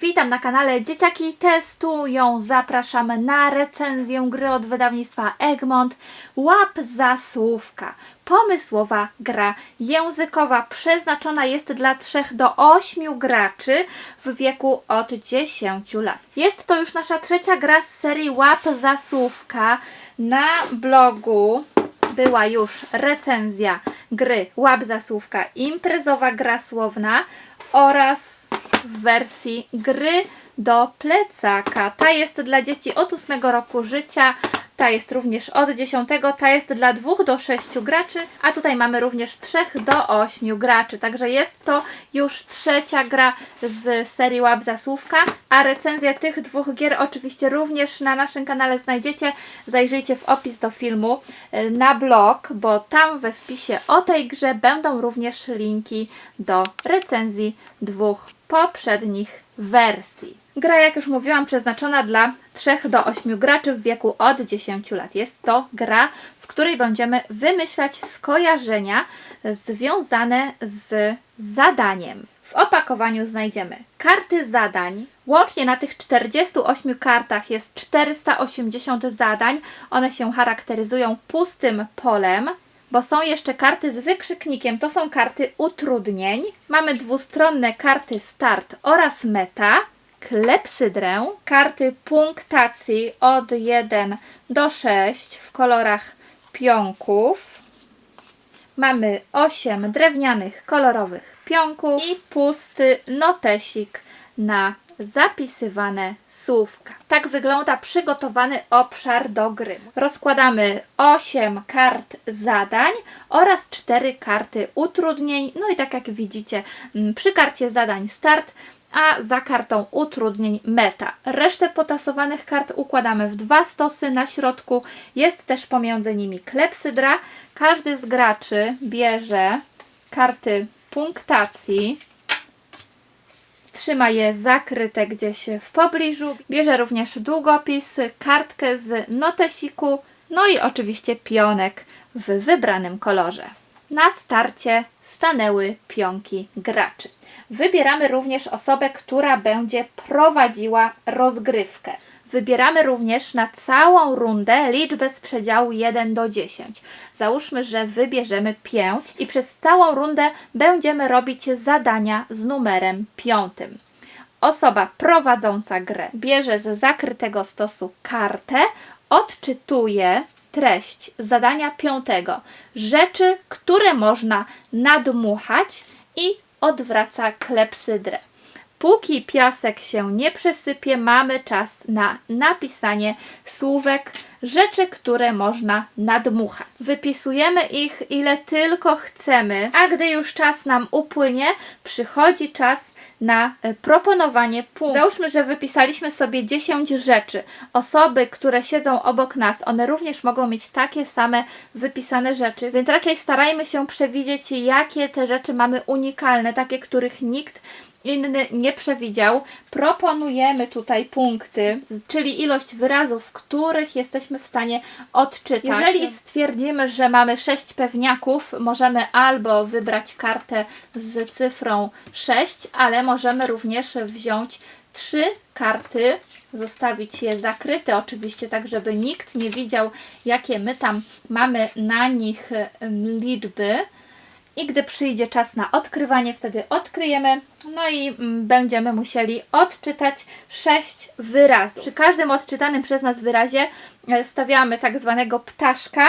Witam na kanale Dzieciaki Testują. Zapraszamy na recenzję gry od wydawnictwa Egmont. Łap za słówka. Pomysłowa gra językowa przeznaczona jest dla 3 do 8 graczy w wieku od 10 lat. Jest to już nasza trzecia gra z serii Łap za słówka. Na blogu była już recenzja gry Łap za słówka imprezowa gra słowna oraz w wersji gry do plecaka. Ta jest dla dzieci od 8 roku życia, ta jest również od 10, ta jest dla 2 do 6 graczy, a tutaj mamy również 3 do 8 graczy. Także jest to już trzecia gra z serii Łap za Słówka, a recenzję tych dwóch gier oczywiście również na naszym kanale znajdziecie. Zajrzyjcie w opis do filmu y, na blog, bo tam we wpisie o tej grze będą również linki do recenzji dwóch poprzednich wersji. Gra, jak już mówiłam, przeznaczona dla 3 do 8 graczy w wieku od 10 lat. Jest to gra, w której będziemy wymyślać skojarzenia związane z zadaniem. W opakowaniu znajdziemy karty zadań. Łącznie na tych 48 kartach jest 480 zadań. One się charakteryzują pustym polem bo są jeszcze karty z wykrzyknikiem, to są karty utrudnień. Mamy dwustronne karty start oraz meta, klepsydrę, karty punktacji od 1 do 6 w kolorach pionków. Mamy 8 drewnianych kolorowych pionków i pusty notesik na zapisywane słówka. Tak wygląda przygotowany obszar do gry. Rozkładamy 8 kart zadań oraz 4 karty utrudnień. No i tak jak widzicie, mm, przy karcie zadań start, a za kartą utrudnień meta. Resztę potasowanych kart układamy w dwa stosy na środku. Jest też pomiędzy nimi klepsydra. Każdy z graczy bierze karty punktacji trzyma je zakryte gdzieś w pobliżu. Bierze również długopis, kartkę z notesiku, no i oczywiście pionek w wybranym kolorze. Na starcie stanęły pionki graczy. Wybieramy również osobę, która będzie prowadziła rozgrywkę. Wybieramy również na całą rundę liczbę z przedziału 1 do 10. Załóżmy, że wybierzemy 5 i przez całą rundę będziemy robić zadania z numerem 5. Osoba prowadząca grę bierze z zakrytego stosu kartę, odczytuje treść zadania piątego, rzeczy, które można nadmuchać i odwraca klepsydrę. Póki piasek się nie przesypie, mamy czas na napisanie słówek, rzeczy, które można nadmuchać. Wypisujemy ich ile tylko chcemy, a gdy już czas nam upłynie, przychodzi czas na e, proponowanie punktów. Załóżmy, że wypisaliśmy sobie 10 rzeczy. Osoby, które siedzą obok nas, one również mogą mieć takie same wypisane rzeczy, więc raczej starajmy się przewidzieć, jakie te rzeczy mamy unikalne, takie, których nikt inny nie przewidział. Proponujemy tutaj punkty, czyli ilość wyrazów, których jesteśmy w stanie odczytać. Jeżeli stwierdzimy, że mamy 6 pewniaków, możemy albo wybrać kartę z cyfrą 6, ale możemy również wziąć trzy karty, zostawić je zakryte oczywiście, tak żeby nikt nie widział, jakie my tam mamy na nich liczby. I gdy przyjdzie czas na odkrywanie, wtedy odkryjemy, no i mm, będziemy musieli odczytać sześć wyrazów. Przy każdym odczytanym przez nas wyrazie e, stawiamy tak zwanego ptaszka,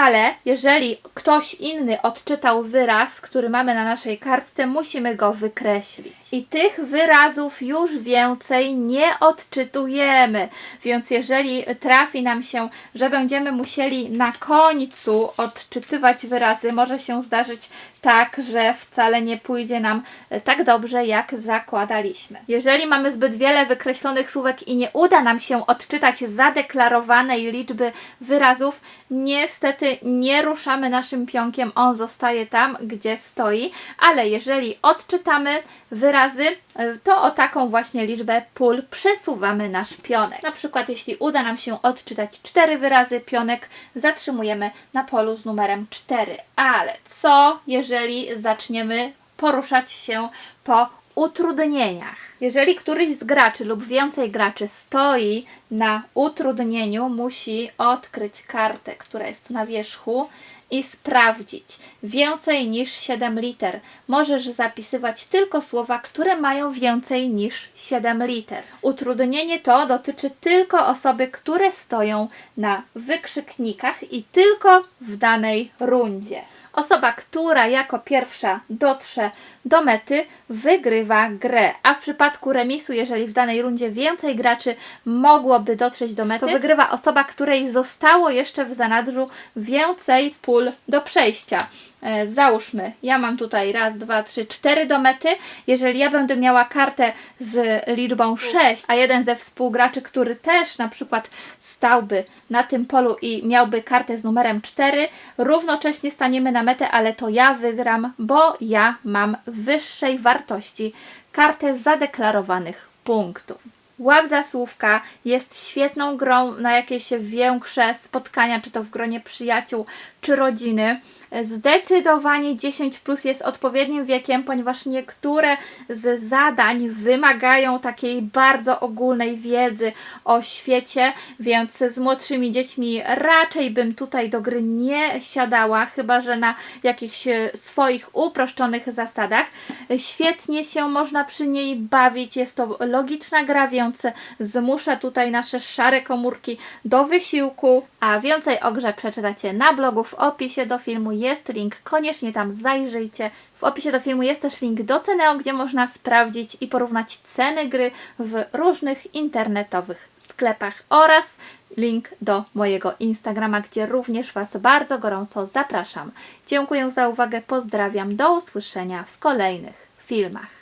ale jeżeli ktoś inny odczytał wyraz, który mamy na naszej kartce, musimy go wykreślić. I tych wyrazów już więcej nie odczytujemy. Więc jeżeli trafi nam się, że będziemy musieli na końcu odczytywać wyrazy, może się zdarzyć tak, że wcale nie pójdzie nam e, tak dobrze, jak zakładaliśmy. Jeżeli mamy zbyt wiele wykreślonych słówek i nie uda nam się odczytać zadeklarowanej liczby wyrazów, niestety nie ruszamy naszym pionkiem, on zostaje tam, gdzie stoi, ale jeżeli odczytamy wyrazy, to o taką właśnie liczbę pól przesuwamy nasz pionek. Na przykład jeśli uda nam się odczytać 4 wyrazy, pionek zatrzymujemy na polu z numerem 4. Ale co jeżeli zaczniemy poruszać się po utrudnieniach. Jeżeli któryś z graczy lub więcej graczy stoi na utrudnieniu, musi odkryć kartę, która jest na wierzchu i sprawdzić. Więcej niż 7 liter. Możesz zapisywać tylko słowa, które mają więcej niż 7 liter. Utrudnienie to dotyczy tylko osoby, które stoją na wykrzyknikach i tylko w danej rundzie. Osoba, która jako pierwsza dotrze do mety, wygrywa grę. A w przypadku remisu, jeżeli w danej rundzie więcej graczy mogłoby dotrzeć do mety, to wygrywa osoba, której zostało jeszcze w zanadrzu więcej pól do przejścia. E, Załóżmy, ja mam tutaj raz, dwa, trzy, cztery do mety. Jeżeli ja będę miała kartę z liczbą 6, a jeden ze współgraczy, który też na przykład stałby na tym polu i miałby kartę z numerem 4, równocześnie staniemy na metę, ale to ja wygram, bo ja mam wyższej wartości kartę zadeklarowanych punktów. Łap za słówka jest świetną grą na jakieś większe spotkania, czy to w gronie przyjaciół, czy rodziny. Zdecydowanie 10 plus jest odpowiednim wiekiem, ponieważ niektóre z zadań wymagają takiej bardzo ogólnej wiedzy o świecie, więc z młodszymi dziećmi raczej bym tutaj do gry nie siadała, chyba że na jakichś swoich uproszczonych zasadach. Świetnie się można przy niej bawić, jest to logiczna gra, więc zmusza tutaj nasze szare komórki do wysiłku, a więcej o grze przeczytacie na blogu w opisie do filmu jest link, koniecznie tam zajrzyjcie. W opisie do filmu jest też link do Ceneo, gdzie można sprawdzić i porównać ceny gry w różnych internetowych sklepach oraz link do mojego Instagrama, gdzie również Was bardzo gorąco zapraszam. Dziękuję za uwagę, pozdrawiam, do usłyszenia w kolejnych filmach.